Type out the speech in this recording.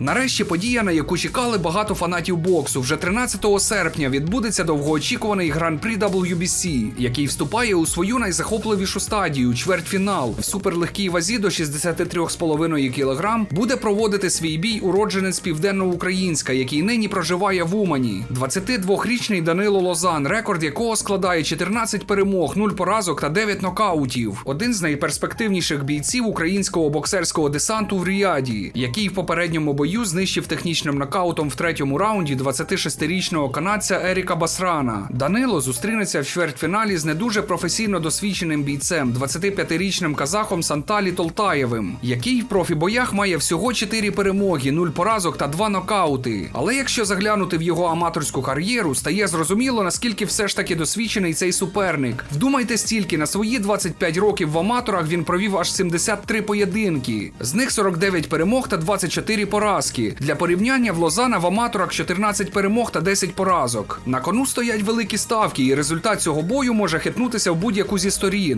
Нарешті подія, на яку чекали багато фанатів боксу, вже 13 серпня відбудеться довгоочікуваний гран-прі WBC, який вступає у свою найзахопливішу стадію чвертьфінал. В суперлегкій вазі до 63,5 кг буде проводити свій бій уродженець південноукраїнська, який нині проживає в Умані. 22-річний Данило Лозан, рекорд якого складає 14 перемог, 0 поразок та 9 нокаутів. Один з найперспективніших бійців українського боксерського десанту в Ріаді, який в попередньому бою знищив технічним нокаутом в третьому раунді 26-річного канадця Еріка Басрана. Данило зустрінеться в чвертьфіналі з не дуже професійно досвідченим бійцем, 25-річним казахом Санталі Толтаєвим, який в профібоях має всього 4 перемоги, 0 поразок та 2 нокаути. Але якщо заглянути в його аматорську кар'єру, стає зрозуміло, наскільки все ж таки досвідчений цей суперник. Вдумайте стільки, на свої 25 років в аматорах він провів аж 73 поєдинки. З них 49 перемог та 24 поразки. Для порівняння в Лозана в аматорах 14 перемог та 10 поразок. На кону стоять великі ставки, і результат цього бою може хитнутися в будь-яку зі сторін.